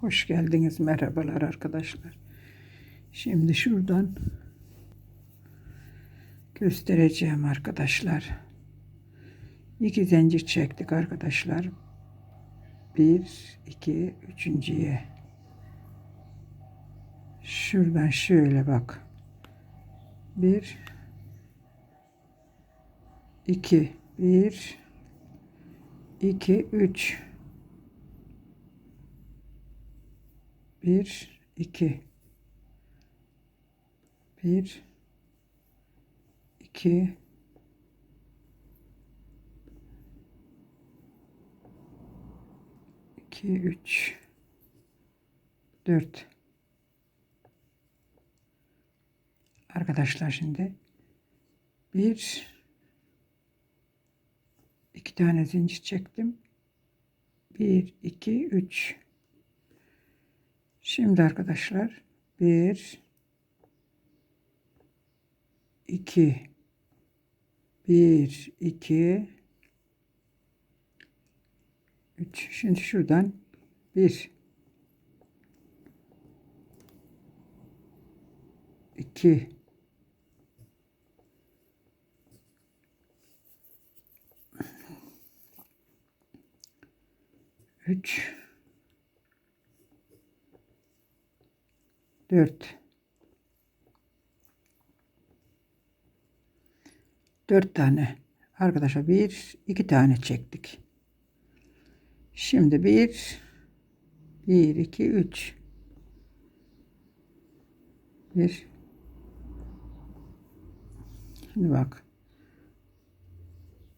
Hoş geldiniz. Merhabalar arkadaşlar. Şimdi şuradan göstereceğim arkadaşlar. İki zincir çektik arkadaşlar. Bir, iki, üçüncüye. Şuradan şöyle bak. Bir, iki, bir, iki, üç. Bir, iki. Bir, iki, iki, üç, dört. Arkadaşlar şimdi bir, iki tane zincir çektim. Bir, iki, üç. Şimdi arkadaşlar bir iki. Bir iki. Üç. Şimdi şuradan bir. İki. Üç 4 4 tane arkadaşlar bir iki tane çektik şimdi bir bir iki üç bir şimdi bak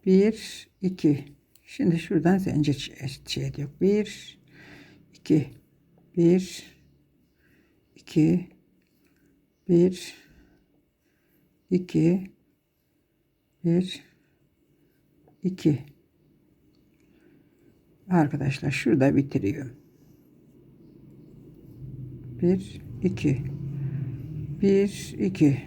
bir iki şimdi şuradan zincir şey ediyor bir iki bir 2 1 2 1 2 Arkadaşlar şurada bitiriyorum. 1 2 1 2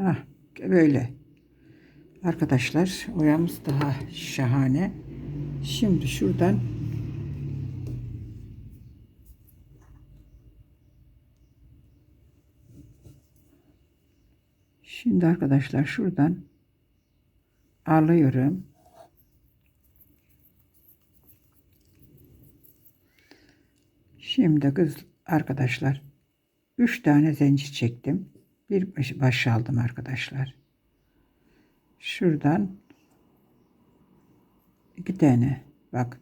Ah böyle. Arkadaşlar oyamız daha şahane. Şimdi şuradan Şimdi arkadaşlar şuradan alıyorum. Şimdi kız arkadaşlar 3 tane zincir çektim. Bir baş aldım arkadaşlar. Şuradan iki tane. Bak.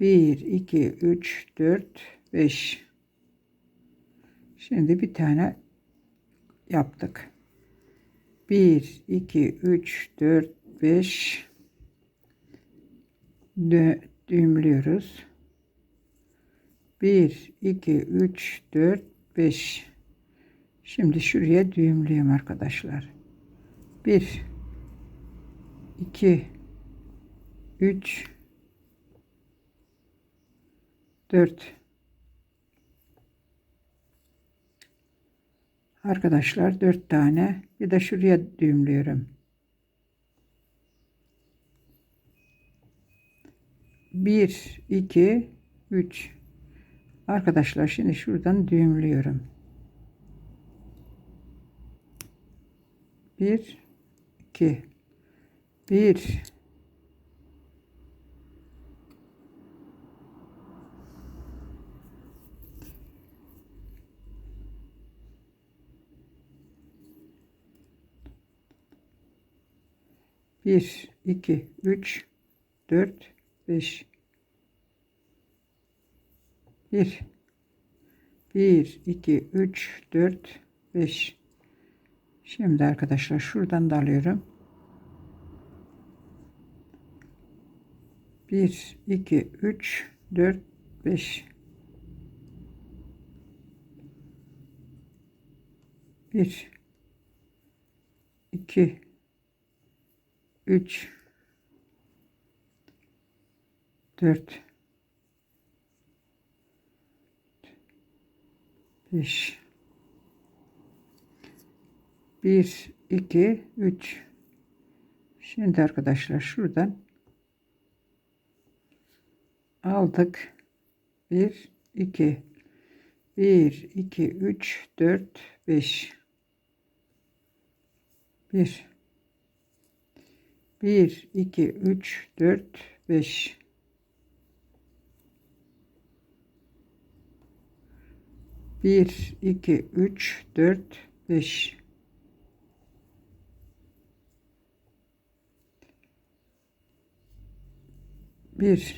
1 2 3 4 5 şimdi bir tane yaptık. 1 2 3 4 5 düğümlüyoruz. 1 2 3 4 5 şimdi şuraya düğümlüyorum arkadaşlar. 1 2 3 4 Arkadaşlar 4 tane. Bir de şuraya düğümlüyorum. 1 2 3 Arkadaşlar şimdi şuradan düğümlüyorum. 1 2 1 1 2 3 4 5 1 1 2 3 4 5 Şimdi arkadaşlar şuradan da alıyorum. 1 2 3 4 5 1 2 3 4 5 1 2 3 Şimdi arkadaşlar şuradan aldık. 1 2 1 2 3 4 5 1 1 2 3 4 5 1 2 3 4 5 1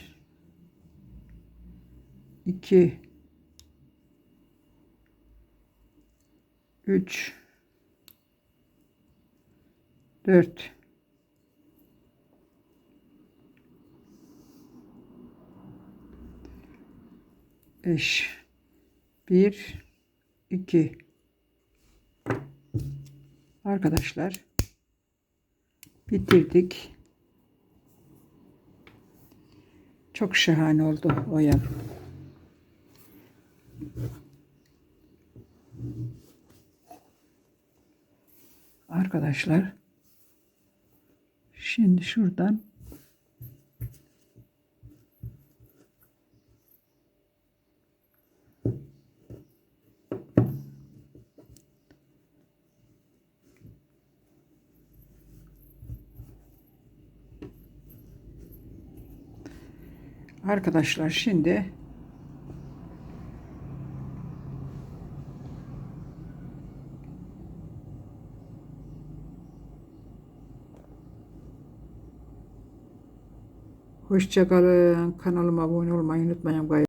2 3 4 5 1 2 Arkadaşlar bitirdik. Çok şahane oldu oyun. Arkadaşlar şimdi şuradan Arkadaşlar şimdi Hoşçakalın. Kanalıma abone olmayı unutmayın.